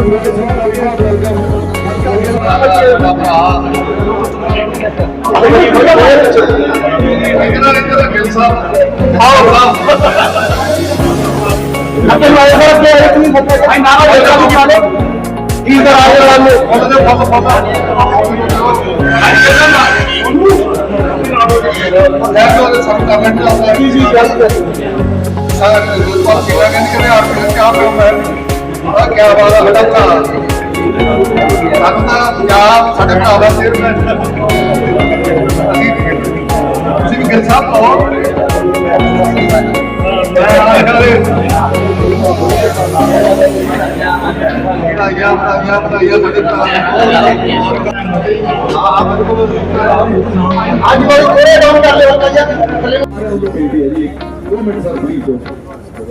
ਸਾਰਾ ਵੀ ਵੈਲਕਮ ਅੱਗੇ ਵਾਲੇ ਦਾ ਕੀ ਹੈ ਤੁਸੀਂ ਬੱਚੇ ਭਾਈ ਨਾਮ ਹੋਏਗਾ ਤੁਸੀਂ ਵਾਲੇ ਕੀ ਕਰਾਏ ਵਾਲੇ ਉਹਦੇ ਦੇ ਫੁੱਲ ਫੁੱਲ ਲੈ ਕੇ ਉਹਦੇ ਸਭ ਕਮੈਂਟ ਲਾਉਂਦਾ ਕੀ ਜੀ। ਗੱਲ ਸਾਰਾ ਗੁਰਪਾਲ ਸਿੰਘ ਕਹਿੰਦੇ ਕਿ ਆਪ ਨੂੰ ਕਿਆ ਪਿਓ ਮੈਂ ਆ ਕੀ ਬਾਤ ਹੈ ਸਾਡਾ ਭਰਾ ਸਾਨੂੰ ਤਾਂ ਪੰਜਾਬ ਸਾਡੇ ਭਰਾ ਦਾ ਸਿਰ ਮੈਂ ਅਸੀਂ ਤੁਸੀਂ ਵੀ ਗਿਲ ਸਾਹਿਬ ਤੋਂ ਬਧਾਈਆਂ ਬਧਾਈਆਂ ਬਧਾਈਆਂ ਸਾਡੇ ਭਰਾ ਅੱਜ ਕੋਈ ਕੋਰੇ ਡਾਊਨ ਕਰ ਲਿਓ ਕਈਆਂ ਬੇਟੀ ਹੈ ਜੀ 2 ਮਿੰਟ ਸਰ ਪਲੀਜ਼ ਦੋ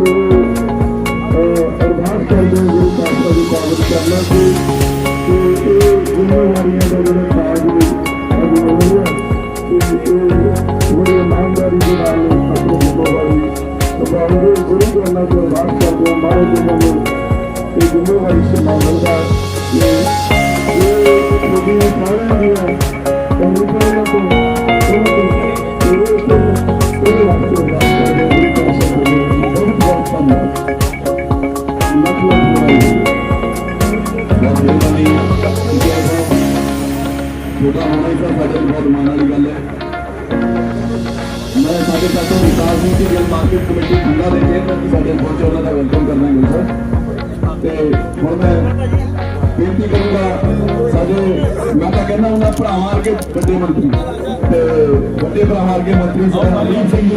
ਸੋ ਅਹ ਅਰਦਾਸ ਕਰਦੇ ਹਾਂ ਗੁਰੂ ਪਾਤਸ਼ਾਹ ਦੀ ਪਾਵਨ ਕਰਨਾ ਸੀ ਕਿ ਇਹ ਜ਼ਿੰਮੇਵਾਰੀਆਂ ਦਾ ਜਿਹੜਾ ਕਾਜ ਨੇ ਅੱਜ ਮੈਨੂੰ ਕਿ ਇਹ ਬੜੀ ਇਮਾਨਦਾਰੀ ਦੇ ਨਾਲ ਆਪਣੀ ਜ਼ਿੰਮੇਵਾਰੀ ਨਿਭਾਉਂਦੇ ਗੁਰੂ ਗ੍ਰੰਥ ਤੋਂ ਅਰਦਾਸ ਕਰਦੇ ਹਾਂ ਮਹਾਰਾਜ ਜੀ ਨੂੰ ਇਹ ਜ਼ਿੰਮੇਵਾਰੀ ਸੰਭਾਲਣ ਦਾ ਕਿ ਇਹ ਤੁਹਾਡੀ ਸਾਰਿਆਂ ਦੀਆਂ ਕੰਗਰੇਚੁਲੇਸ਼ਨ ਤੋਂ ਉਹਨਾਂ ਛੋਟਾ ਹੋਣਾ ਹੀ ਤਾਂ ਸਾਡੇ ਲਈ ਬਹੁਤ ਮਾਣ ਵਾਲੀ ਗੱਲ ਹੈ ਮੈਂ ਸਾਡੇ ਸਾਥੋਂ ਵਿਕਾਸ ਨੀਤੀ ਜਲ ਮਾਰਕੀਟ ਕਮੇਟੀ ਖੰਡਾ ਦੇ ਚੇਅਰਮੈਨ ਸਾਡੇ ਪਹੁੰਚੇ ਉਹਨਾਂ ਦਾ ਵੈਲਕਮ ਕਰਨਾ ਹੈ। ਗੁਰੂ ਤੇ ਹੁਣ ਮੈਂ ਬੇਨਤੀ ਕਰੂੰਗਾ ਸਾਡੇ ਮੈਂ ਤਾਂ ਕਹਿੰਦਾ ਉਹਨਾਂ ਭਰਾਵਾਂ ਵਰਗੇ ਵੱਡੇ ਮੰਤਰੀ ਤੇ ਵੱਡੇ ਭਰਾਵਾਂ ਵਰਗੇ ਮੰਤਰੀ ਸਾਹਿਬ ਅਲੀਮ ਸਿੰਘ ਜੀ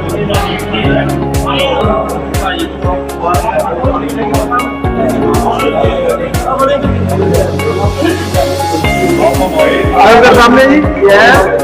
आपके सामने जी ये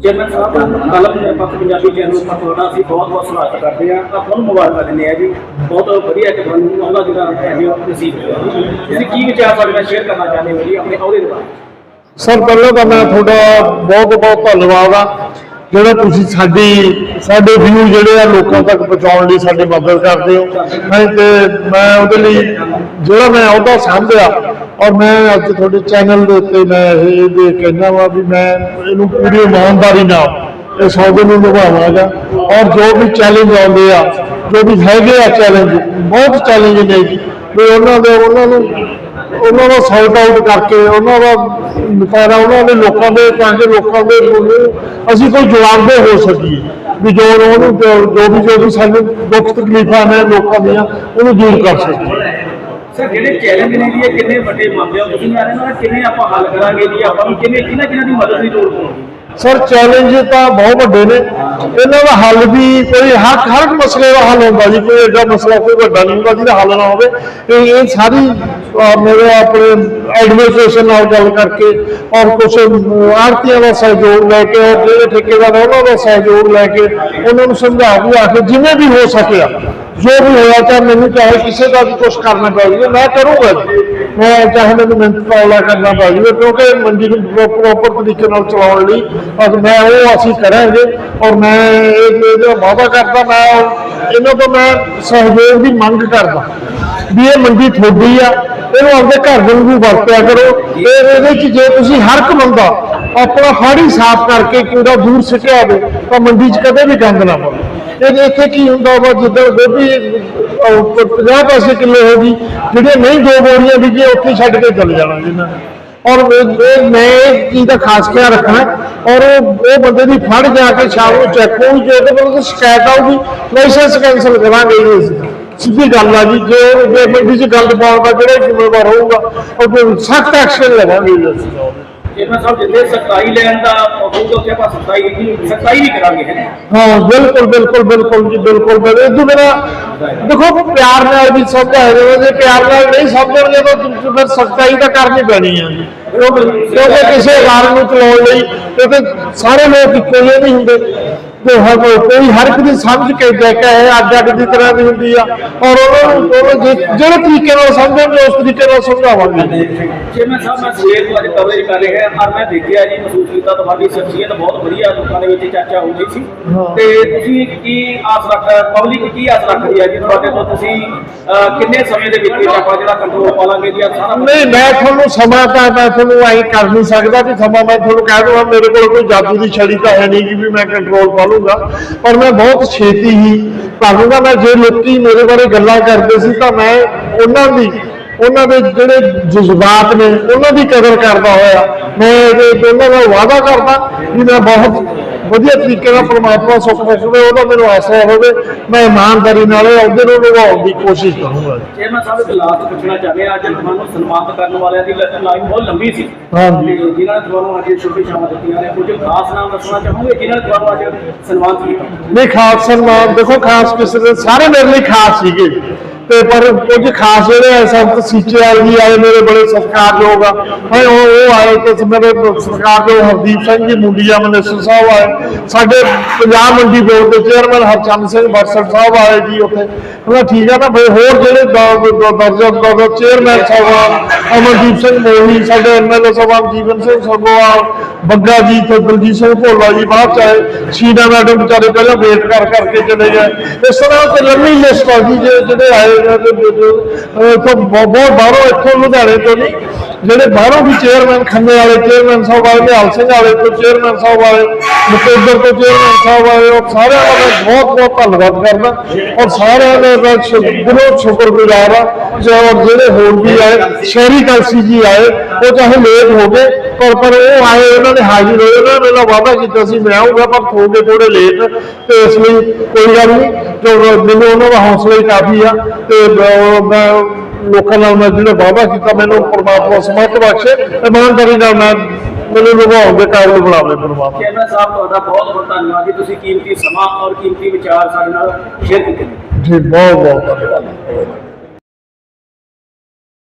ਚੇਅਰਮੈਨ ਸਾਹਿਬ ਕਲਮ ਨੇ ਪੰਜਾਬੀ ਚੈਨਲ ਉੱਪਰ ਤੁਹਾਡਾ ਅਸੀਂ ਬਹੁਤ ਬਹੁਤ ਸਵਾਗਤ ਕਰਦੇ ਹਾਂ। ਆਪਾਂ ਨੂੰ ਮੁਬਾਰਕਾਂ ਦਿੰਦੇ ਆ ਜੀ। ਬਹੁਤ ਵਧੀਆ ਕਿ ਤੁਹਾਨੂੰ ਉਹਦਾ ਜਿਹੜਾ ਹੈ ਤੁਸੀਂ ਤੁਸੀਂ ਕੀ ਵਿਚਾਰ ਸਾਡੇ ਨਾਲ ਸ਼ੇਅਰ ਕਰਨਾ ਚਾਹੁੰਦੇ ਹੋ ਜੀ, ਆਪਣੇ ਅਹੁਦੇ ਦੇ ਬਾਰੇ? ਸਰ, ਪਹਿਲਾਂ ਤਾਂ ਮੈਂ ਤੁਹਾਡਾ ਬਹੁਤ ਬਹੁਤ ਧੰਨਵਾਦ ਆ ਜਿਹੜਾ ਤੁਸੀਂ ਸਾਡੀ, ਸਾਡੇ ਵਿਊ ਜਿਹੜੇ ਆ ਲੋਕਾਂ ਤੱਕ ਪਹੁੰਚਾਉਣ ਲਈ ਸਾਡੀ ਮਦਦ ਕਰਦੇ ਹੋ। ਮੈਂ ਤੇ, ਮੈਂ ਉਹਦੇ ਲਈ, ਜਿਹੜਾ ਮੈਂ ਉਹਦਾ ਸਮਝਿਆ ਔਰ ਮੈਂ ਅੱਜ ਤੁਹਾਡੇ ਚੈਨਲ ਦੇ ਉੱਤੇ ਮੈਂ ਇਹ ਦੇ ਕਹਿਣਾ ਵਾ ਵੀ ਮੈਂ ਇਹਨੂੰ ਪੂਰੀ ਇਮਾਨਦਾਰੀ ਨਾਲ ਇਹ ਸੌਦੇ ਨੂੰ ਨਿਭਾਵਾਂਗਾ। ਔਰ ਜੋ ਵੀ ਚੈਲੰਜ ਆਉਂਦੇ ਆ, ਜੋ ਵੀ ਹੈਗੇ ਆ ਚੈਲੰਜ ਬਹੁਤ ਚੈਲੰਜ ਨੇ ਵੀ ਉਹਨਾਂ ਦੇ, ਉਹਨਾਂ ਨੂੰ ਉਹਨਾਂ ਦਾ ਸੌਟ ਆਊਟ ਕਰਕੇ, ਉਹਨਾਂ ਦਾ ਨਿਪਾਰਾ ਉਹਨਾਂ ਦੇ ਲੋਕਾਂ ਦੇ ਤਾਂ ਕਿ ਲੋਕਾਂ ਦੇ ਅਸੀਂ ਕੋਈ ਜਵਾਬਦੇ ਹੋ ਸਕੀਏ। ਵੀ ਜੋ ਉਹਨੂੰ, ਜੋ ਵੀ ਜੋ ਵੀ ਸਾਨੂੰ ਦੁੱਖ ਤਕਲੀਫਾਂ ਨੇ ਲੋਕਾਂ ਦੀਆਂ, ਉਹਨੂੰ ਦੂਰ ਕਰ ਸਕੀਏ। ਸਰ ਜਿਹੜੇ ਚੈਲੰਜ ਨੇ ਜੀ? ਇਹ ਕਿੰਨੇ ਵੱਡੇ ਮੰਨਦੇ ਹੋ ਤੁਸੀਂ ਆ ਰਹੇ ਹੋ ਕਿੰਨੇ ਆਪਾਂ ਹੱਲ ਕਰਾਂਗੇ ਜੀ? ਆਪਾਂ ਨੂੰ ਕਿੰਨੇ ਕਿਹਨਾਂ ਕਿਹਨਾਂ ਦੀ ਮਦਦ ਦੀ ਲੋੜ ਪਊਗੀ ਸਰ ਚੈਲੰਜ ਤਾਂ ਬਹੁਤ ਵੱਡੇ ਨੇ। ਇਹਨਾਂ ਦਾ ਹੱਲ ਵੀ ਕੋਈ ਹਰ ਹਰ ਇੱਕ ਮਸਲੇ ਦਾ ਹੱਲ ਹੁੰਦਾ ਜੀ, ਕੋਈ ਐਡਾ ਮਸਲਾ, ਕੋਈ ਵੱਡਾ ਨਹੀਂ ਹੁੰਦਾ, ਜਿਹਦਾ ਹੱਲ ਨਾ ਹੋਵੇ। ਇਹ ਸਾਰੀ ਮੇਰੇ ਆਪਣੇ ਐਡਮਿਨਿਸਟ੍ਰੇਸ਼ਨ ਨਾਲ ਗੱਲ ਕਰਕੇ ਔਰ ਕੁਝ ਆਰਤੀਆਂ ਦਾ ਸਹਿਯੋਗ ਲੈ ਕੇ ਔਰ ਜਿਹੜੇ ਠੇਕੇਦਾਰ ਆ, ਉਹਨਾਂ ਦਾ ਸਹਿਯੋਗ ਲੈ ਕੇ ਉਹਨਾਂ ਨੂੰ ਸਮਝਾ ਬੁਝਾ ਕੇ ਜਿਵੇਂ ਵੀ ਹੋ ਸਕਿਆ ਜੋ ਵੀ ਹੋਇਆ ਚਾਹੇ ਮੈਨੂੰ ਚਾਹੇ ਕਿਸੇ ਦਾ ਵੀ ਕੁਝ ਕਰਨਾ ਪੈ ਜਾਵੇ, ਮੈਂ ਕਰੂੰਗਾ ਜੀ। ਮੈਂ ਚਾਹੇ ਮੈਨੂੰ ਮਿਹਨਤ ਪਾਉਣਾ ਕਰਨਾ ਪੈ ਜਾਵੇ, ਕਿਉਂਕਿ ਮੰਡੀ ਨੂੰ ਪ੍ਰੋਪਰ ਤਰੀਕੇ ਨਾਲ ਚਲਾਉਣ ਲਈ ਅੱਜ ਮੈਂ ਉਹ ਅਸੀਂ ਕਰਾਂਗੇ ਔਰ ਮੈਂ ਇਹ ਇਹਦਾ ਵਾਅਦਾ ਕਰਦਾ, ਮੈਂ ਇਹਨਾਂ ਤੋਂ ਮੈਂ ਸਹਿਯੋਗ ਦੀ ਮੰਗ ਕਰਦਾ ਵੀ ਇਹ ਮੰਡੀ ਤੁਹਾਡੀ ਆ ਇਹਨੂੰ ਆਪਣੇ ਘਰ ਦੇ ਨੂੰ ਵਰਤਿਆ ਕਰੋ। ਇਹ ਇਹਦੇ ਚ ਜੇ ਤੁਸੀਂ ਹਰ ਇੱਕ ਬੰਦਾ ਆਪਣਾ ਫਾੜੀ ਸਾਫ਼ ਕਰਕੇ ਕੂੜਾ ਦੂਰ ਸਿੱਟਿਆ ਹੋਵੇ ਤਾਂ ਮੰਡੀ 'ਚ ਕਦੇ ਵੀ ਗੰਦ ਨਾ ਪਵੇ। ਇਹ ਇੱਥੇ ਕੀ ਹੁੰਦਾ ਵਾ ਜਿੱਦਾਂ ਗੋਭੀ ਅਹ, 50 ਪੈਸੇ ਕਿਲੋ ਹੋ ਗਈ ਜਿਹੜੇ ਨਹੀਂ ਦੋ ਬੋਰੀਆਂ ਬੀਜੀਆਂ ਉੱਥੇ ਛੱਡ ਕੇ ਚਲੇ ਜਾਣਾ ਜਿੰਨਾਂ ਨੇ। ਔਰ ਮੈਂ ਇਹ ਚੀਜ਼ ਦਾ ਖਾਸ ਖਿਆਲ ਰੱਖਣਾ ਔਰ ਉਹ ਉਹ ਬੰਦੇ ਦੀ ਫੜ ਜਾ ਕੇ ਸ਼ਾਮ ਨੂੰ ਚੈੱਕ ਹੋਊ ਜੇ ਉਹਦੇ ਕੋਲ ਸ਼ਿਕਾਇਤ ਆਊਗੀ ਲਾਇਸੈਂਸ ਕੈਂਸਲ ਕਰਾਂਗੇ ਜੀ ਸਿੱਧੀ ਗੱਲ ਆ ਜੀ ਜੇ ਜੇ ਮੰਡੀ 'ਚ ਗੰਦ ਪਾਉਣ ਦਾ ਜਿਹੜਾ ਜ਼ਿੰਮੇਵਾਰ ਹੋਊਗਾ ਉਹ ਸਖਤ ਐਕਸ਼ਨ ਲਵਾਂਗੇ ਜੀ। ਚੇਅਰਮੈਨ ਸਾਹਿਬ ਜਿੱਥੇ ਸਖਤਾਈ ਲੈਣ ਦਾ ਹੋਊਗਾ ਉੱਥੇ ਆਪਾਂ ਸਖਤਾਈ ਸਖਤਾਈ ਵੀ ਕਰਾਂਗੇ ਹੈ ਹਾਂ ਬਿਲਕੁਲ ਬਿਲਕੁਲ ਬਿਲਕੁਲ ਜੀ ਬਿਲਕੁਲ। ਬਿਲਕੁਲ ਤੋਂ ਬਿਨਾਂ ਦੇਖੋ ਪਿਆਰ ਨਾਲ ਵੀ ਸਮਝਾਇਆ ਜਾਵੇ ਜੇ ਪਿਆਰ ਨਾਲ ਨਹੀਂ ਸਮਝਣਗੇ ਤਾਂ ਫਿਰ ਸਖਤਾਈ ਤਾਂ ਕਰਨੀ ਪੈਣੀ ਆ ਜੀ। ਕਿਉਂਕਿ ਕਿਸੇ ਗੱਲ ਨੂੰ ਚਲਾਉਣ ਲਈ ਕਿਉਂਕਿ ਸਾਰੇ ਲੋਕ ਇੱਕੋ ਜਿਹੇ ਨਹੀਂ ਹੁੰਦੇ। ਤੇ ਹਰ ਕੋਈ ਹਰ ਇੱਕ ਦੀ ਸਮਝ ਕੇ ਦੇਖਿਆ ਹੈ ਅੱਡ ਅੱਡ ਦੀ ਤਰ੍ਹਾਂ ਦੀ ਹੁੰਦੀ ਆ। ਔਰ ਉਹਨਾਂ ਨੂੰ ਜੇ- ਜਿਹੜੇ ਤਰੀਕੇ ਨਾਲ ਸਮਝਣਗੇ ਉਸ ਤਰੀਕੇ ਨਾਲ ਸਮਝਾਵਾਂਗੇ। ਚੇਅਰਮੈਨ ਸਾਹਿਬ ਮੈਂ ਸਵੇਰ ਤੋਂ ਅੱਜ ਕਵਰੇਜ ਕਰ ਰਿਹਾ ਹਾਂ ਔਰ ਮੈਂ ਦੇਖਿਆ ਜੀ ਮਹਿਸੂਸ ਕੀਤਾ ਤੁਹਾਡੀ ਸ਼ਖਸੀਅਤ ਬਹੁਤ ਵਧੀਆ ਲੋਕਾਂ ਦੇ ਵਿੱਚ ਚਰਚਾ ਹੋ ਰਹੀ ਸੀ। ਤੇ ਤੁਸੀਂ ਕੀ ਆਸ ਰੱਖ ਪਬਲਿਕ ਕੀ ਆਸ ਰੱਖਦੀ ਹੈ ਜੀ ਤੁਹਾਡੇ ਤੋਂ? ਤੁਸੀਂ ਕਿੰਨੇ ਸਮੇਂ ਦੇ ਵਿੱਚ ਵਿੱਚ ਆਪਾਂ ਜਿਹੜਾ ਕੰਟਰੋਲ ਪਾ ਲਾਂਗੇ ਜੀ ਆਹ ਸਾਰਾ ਨਹੀਂ ਮੈਂ ਤੁਹਾਨੂੰ ਸਮਾਂ ਤਾਂ ਮੈਂ ਤੁਹਾਨੂੰ ਐਂ ਕਰ ਨਹੀਂ ਸਕਦਾ ਕਿ ਸਮਾਂ ਮੈਂ ਤੁਹਾਨੂੰ ਕਹਿ ਦਵਾਂ ਮੇਰੇ ਕੋਲ ਕੋਈ ਜਾਦੂ ਦੀ ਛੜੀ ਤਾਂ ਹੈ ਨਹੀਂ ਗੀ ਵੀ ਮੈਂ ਕੰਟਰੋਲ ਪਾ ਲੂੰਗਾ। ਪਰ ਮੈਂ ਬਹੁਤ ਛੇਤੀ ਹੀ ਭਾਵੇਂ ਮੈਂ ਜੇ ਲੋਕੀ ਮੇਰੇ ਬਾਰੇ ਗੱਲਾਂ ਕਰਦੇ ਸੀ ਤਾਂ ਮੈਂ ਉਹਨਾਂ ਦੀ, ਉਹਨਾਂ ਦੇ ਜਿਹੜੇ ਜਜ਼ਬਾਤ ਨੇ, ਉਹਨਾਂ ਦੀ ਕਦਰ ਕਰਦਾ ਹੋਇਆ। ਮੈਂ ਇਹਦੇ ਉਹਨਾਂ ਦਾ ਵਾਅਦਾ ਕਰਦਾ ਵੀ ਮੈਂ ਬਹੁਤ ਵਧੀਆ ਤਰੀਕੇ ਨਾਲ ਪ੍ਰਮਾਤਮਾ ਸੁੱਖ ਬਖਸ਼ੇ ਉਹਦਾ ਮੈਨੂੰ ਆਸਰਾ ਹੋਵੇ ਮੈਂ ਇਮਾਨਦਾਰੀ ਨਾਲ ਅਹੁਦੇ ਨੂੰ ਨਿਭਾਉਣ ਦੀ ਕੋਸ਼ਿਸ਼ ਕਰੂੰਗਾ। ਚੇਅਰਮੈਨ ਸਾਹਿਬ ਇੱਕ ਲਾਸਟ ਪੁੱਛਣਾ ਚਾਹੁੰਦੇ ਹਾਂ ਅੱਜ ਤੁਹਾਨੂੰ ਸਨਮਾਨਿਤ ਕਰਨ ਵਾਲਿਆਂ ਦੀ ਲਾਈਨ ਬਹੁਤ ਲੰਬੀ ਸੀ। ਹਾਂਜੀ। ਤੇ ਜਿਨ੍ਹਾਂ ਨੇ ਤੁਹਾਨੂੰ ਅੱਜ ਸ਼ੁਭ ਸ਼ਾਮਾਂ ਦਿੱਤੀਆਂ ਨੇ ਕੁਝ ਖਾਸ ਨਾਮ ਦੱਸਣਾ ਚਾਹੋਗੇ? ਜਿਨ੍ਹਾਂ ਨੇ ਤੁਹਾਨੂੰ ਅੱਜ ਸਨਮਾਨਿਤ ਕੀਤਾ? ਨਹੀਂ ਖਾਸ ਸਨਮਾਨ ਦੇਖੋ ਖਾਸ ਕਿਸੇ ਦੇ ਸਾਰੇ ਮੇਰੇ ਲਈ ਖਾਸ ਸੀਗੇ। ਤੇ ਪਰ ਕੁਝ ਖਾਸ ਜਿਹੜੇ ਆ ਸੰਤ ਸੀਚੇਵਾਲ ਜੀ ਆਏ ਮੇਰੇ ਬੜੇ ਸਤਿਕਾਰਯੋਗ ਆ। ਹੈ ਉਹ ਉਹ ਆਏ ਤੇ ਮੇਰੇ ਸਤਿਕਾਰਯੋਗ ਹਰਦੀਪ ਸਿੰਘ ਜੀ, ਮੁੰਡੀਆ ਮਨਿਸਟਰ ਸਾਹਿਬ ਆਏ। ਸਾਡੇ ਪੰਜਾਬ ਮੰਡੀ ਬੋਰਡ ਦੇ ਚੇਅਰਮੈਨ ਹਰਚੰਦ ਸਿੰਘ ਬਰਸੜ ਸਾਹਿਬ ਆਏ ਜੀ ਉੱਥੇ। ਉਹਨਾਂ ਠੀਕ ਆ ਨਾ ਬਈ ਹੋਰ ਜਿਹੜੇ ਦਰਜਾ ਦਰਜਾ ਚੇਅਰਮੈਨ ਸਾਹਿਬ ਅਮਨਦੀਪ ਸਿੰਘ ਮੋਹੀ ਸਾਡੇ ਐਮਐਲਏ ਸਾਹਿਬ ਜੀਵਨ ਸਿੰਘ ਸੰਗੋਵਾਲ ਬੱਗਾ ਜੀ ਤੇ ਦਲਜੀਤ ਸਿੰਘ ਭੋਲਾ ਜੀ, ਬਾਅਦ ਚ ਆਏ। ਸ਼ੀਨਾ ਮੈਡਮ ਵਿਚਾਰੇ ਪਹਿਲਾਂ ਵੇਟ ਕਰ ਕਰਕੇ ਚਲੇ ਗਏ। ਇਸ ਤਰ੍ਹਾਂ ਤੇ ਲੰਮੀ ਲਿਸਟ ਆ ਜੀ, ਜੇ- ਜਿਹੜੇ ਆਏ ਨੇ ਤੇ ਬਹੁਤ ਬਹੁਤ ਬਾਹਰੋਂ ਇੱਥੋਂ ਲੁਧਿਆਣੇ ਤੋਂ ਨਹੀਂ ਜਿਹੜੇ ਬਾਹਰੋਂ ਵੀ ਚੇਅਰਮੈਨ ਖੰਨੇ ਵਾਲੇ ਚੇਅਰਮੈਨ ਸਾਹਿਬ ਆਏ ਨਿਹਾਲ ਸਿੰਘ ਵਾਲੇ ਤੋਂ ਚੇਅਰਮੈਨ ਸਾਹਿਬ ਆਏ ਨਕੋਦਰ ਤੋਂ ਚੇਅਰਮੈਨ ਸਾਹਿਬ ਆਏ ਉਹ ਸਾਰਿਆਂ ਦਾ ਬਹੁਤ ਬਹੁਤ ਧੰਨਵਾਦ ਕਰਦਾ। ਔਰ ਸਾਰਿਆਂ ਦਾ ਮੈਂ ਦਿਲੋਂ ਸ਼ੁਕਰਗੁਜ਼ਾਰ ਆ ਔਰ ਜਿਹੜੇ ਹੋਰ ਵੀ ਆਏ, ਸ਼ਹਿਰੀ ਕਲਸੀ ਜੀ ਆਏ, ਉਹ ਚਾਹੇ ਲੇਟ ਹੋ ਗਏ, ਪਰ ਪਰ ਉਹ ਆਏ, ਉਹਨਾਂ ਨੇ ਹਾਜ਼ਰ ਹੋਏ ਉਹਨਾਂ ਨੇ ਮੇਰਾ ਵਾਅਦਾ ਕੀਤਾ ਸੀ, ਮੈਂ ਆਊਂਗਾ, ਪਰ ਹੋ ਗਏ ਥੋੜੇ ਲੇਟ ਤੇ ਇਸ ਲਈ ਕੋਈ ਗੱਲ ਨਹੀਂ ਜੋ ਮੈਨੂੰ ਉਹਨਾਂ ਦਾ ਹੌਸਲਾ ਹੀ ਕਾਫੀ ਆ, ਤੇ ਮੈਂ ਲੋਕਾਂ ਨਾਲ ਮੈਂ ਜਿਹੜਾ ਵਾਅਦਾ ਕੀਤਾ ਮੈਨੂੰ ਪਰਮਾਤਮਾ ਸਮਰਥ ਬਖਸ਼ੇ ਇਮਾਨਦਾਰੀ ਨਾਲ ਮੈਂ ਮੈਨੂੰ ਨਿਭਾਉਣ ਦੇ ਕਾਬਿਲ ਬਣਾਵੇ ਪਰਮਾਤਮਾ। ਚੇਅਰਮੈਨ ਸਾਹਿਬ ਤੁਹਾਡਾ ਬਹੁਤ ਬਹੁਤ ਧੰਨਵਾਦ ਜੀ। ਤੁਸੀਂ ਕੀਮਤੀ ਸਮਾਂ ਔਰ ਕੀਮਤੀ ਵਿਚਾਰ ਸਾਡੇ ਨਾਲ ਸ਼ੇਅਰ ਕੀਤੇ ਜੀ ਬਹੁਤ ਬਹੁਤ ਧੰਨਵਾਦ।